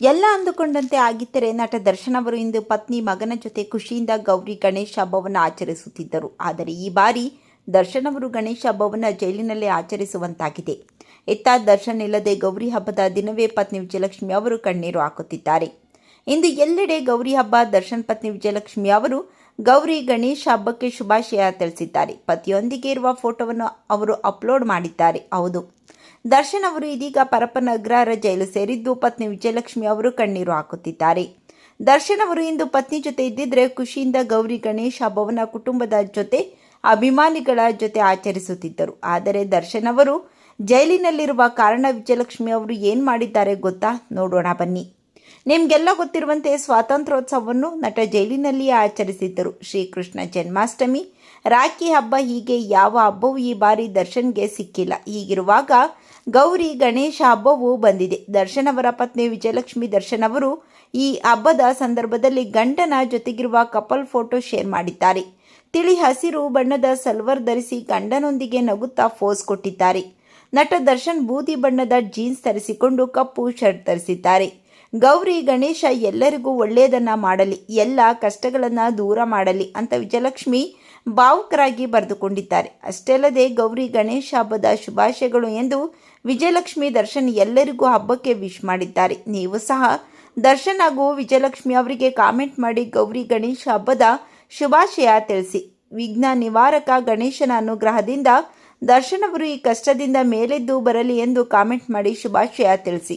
ಎಲ್ಲ ಅಂದುಕೊಂಡಂತೆ ಆಗಿದ್ದರೆ ನಟ ದರ್ಶನ್ ಅವರು ಇಂದು ಪತ್ನಿ ಮಗನ ಜೊತೆ ಖುಷಿಯಿಂದ ಗೌರಿ ಗಣೇಶ ಹಬ್ಬವನ್ನು ಆಚರಿಸುತ್ತಿದ್ದರು. ಆದರೆ ಈ ಬಾರಿ ದರ್ಶನ್ ಅವರು ಗಣೇಶ ಹಬ್ಬವನ್ನು ಜೈಲಿನಲ್ಲೇ ಆಚರಿಸುವಂತಾಗಿದೆ. ಇತ್ತ ದರ್ಶನ್ ಇಲ್ಲದೆ ಗೌರಿ ಹಬ್ಬದ ದಿನವೇ ಪತ್ನಿ ವಿಜಯಲಕ್ಷ್ಮಿ ಅವರು ಕಣ್ಣೀರು ಹಾಕುತ್ತಿದ್ದಾರೆ. ಇಂದು ಎಲ್ಲೆಡೆ ಗೌರಿ ಹಬ್ಬ, ದರ್ಶನ್ ಪತ್ನಿ ವಿಜಯಲಕ್ಷ್ಮಿ ಅವರು ಗೌರಿ ಗಣೇಶ ಹಬ್ಬಕ್ಕೆ ಶುಭಾಶಯ ತಿಳಿಸಿದ್ದಾರೆ. ಪತಿಯೊಂದಿಗೆ ಇರುವ ಫೋಟೋವನ್ನು ಅವರು ಅಪ್ಲೋಡ್ ಮಾಡಿದ್ದಾರೆ. ಹೌದು. ದರ್ಶನ್ ಅವರು ಇದೀಗ ಪರಪ್ಪನ ಅಗ್ರಹಾರ ಜೈಲು ಸೇರಿದ್ದು ಪತ್ನಿ ವಿಜಯಲಕ್ಷ್ಮಿ ಅವರು ಕಣ್ಣೀರು ಹಾಕುತ್ತಿದ್ದಾರೆ. ದರ್ಶನ್ ಅವರು ಇಂದು ಪತ್ನಿ ಜೊತೆ ಇದ್ದಿದ್ರೆ ಖುಷಿಯಿಂದ ಗೌರಿ, ಗಣೇಶ ಹಬ್ಬವನ್ನು ಕುಟುಂಬದ ಜೊತೆ ಅಭಿಮಾನಿಗಳ ಜೊತೆ ಆಚರಿಸುತ್ತಿದ್ದರು. ಆದರೆ ದರ್ಶನ್ ಅವರು ಜೈಲಿನಲ್ಲಿರುವ ಕಾರಣ ವಿಜಯಲಕ್ಷ್ಮಿ ಅವರು ಏನು ಮಾಡಿದ್ದಾರೆ ಗೊತ್ತಾ? ನೋಡೋಣ ಬನ್ನಿ. ನಿಮಗೆಲ್ಲ ಗೊತ್ತಿರುವಂತೆ ಸ್ವಾತಂತ್ರ್ಯೋತ್ಸವವನ್ನು ನಟ ಜೈಲಿನಲ್ಲಿಯೇ ಆಚರಿಸಿದ್ದರು. ಶ್ರೀಕೃಷ್ಣ ಜನ್ಮಾಷ್ಟಮಿ. ರಾಖಿ ಹಬ್ಬ ಹೀಗೆ ಯಾವ ಹಬ್ಬವೂ ಈ ಬಾರಿ ದರ್ಶನ್ಗೆ ಸಿಕ್ಕಿಲ್ಲ. ಹೀಗಿರುವಾಗ ಗೌರಿ ಗಣೇಶ ಹಬ್ಬವೂ ಬಂದಿದೆ. ದರ್ಶನ್ ಅವರ ಪತ್ನಿ ವಿಜಯಲಕ್ಷ್ಮಿ ದರ್ಶನ್ ಅವರು ಈ ಹಬ್ಬದ ಸಂದರ್ಭದಲ್ಲಿ ಗಂಡನ ಜೊತೆಗಿರುವ ಕಪಲ್ ಫೋಟೋ ಶೇರ್ ಮಾಡಿದ್ದಾರೆ. ತಿಳಿ ಹಸಿರು ಬಣ್ಣದ ಸಲ್ವರ್ ಧರಿಸಿ ಗಂಡನೊಂದಿಗೆ ನಗುತ್ತಾ ಫೋಸ್ ಕೊಟ್ಟಿದ್ದಾರೆ. ನಟ ದರ್ಶನ್ ಬೂದಿ ಬಣ್ಣದ ಜೀನ್ಸ್ ಧರಿಸಿಕೊಂಡು ಕಪ್ಪು ಶರ್ಟ್ ಧರಿಸಿದ್ದಾರೆ. ಗೌರಿ, ಗಣೇಶ ಎಲ್ಲರಿಗೂ ಒಳ್ಳೆಯದನ್ನ ಮಾಡಲಿ, ಎಲ್ಲ ಕಷ್ಟಗಳನ್ನು ದೂರ ಮಾಡಲಿ ಅಂತ ವಿಜಯಲಕ್ಷ್ಮಿ ಭಾವುಕರಾಗಿ ಬರೆದುಕೊಂಡಿದ್ದಾರೆ. ಅಷ್ಟೇ ಅಲ್ಲದೆ ಗೌರಿ, ಗಣೇಶ ಹಬ್ಬದ ಶುಭಾಶಯಗಳು ಎಂದು ವಿಜಯಲಕ್ಷ್ಮಿ ದರ್ಶನ್ ಎಲ್ಲರಿಗೂ ಹಬ್ಬಕ್ಕೆ ವಿಶ್ ಮಾಡಿದ್ದಾರೆ. ನೀವು ಸಹ ದರ್ಶನ್ ಹಾಗೂ ವಿಜಯಲಕ್ಷ್ಮಿ ಅವರಿಗೆ ಕಾಮೆಂಟ್ ಮಾಡಿ ಗೌರಿ, ಗಣೇಶ ಹಬ್ಬದ ಶುಭಾಶಯ ತಿಳಿಸಿ. ವಿಘ್ನ ನಿವಾರಕ ಗಣೇಶನ ಅನುಗ್ರಹದಿಂದ ದರ್ಶನವರು ಈ ಕಷ್ಟದಿಂದ ಮೇಲೆದ್ದು ಬರಲಿ ಎಂದು ಕಾಮೆಂಟ್ ಮಾಡಿ ಶುಭಾಶಯ ತಿಳಿಸಿ.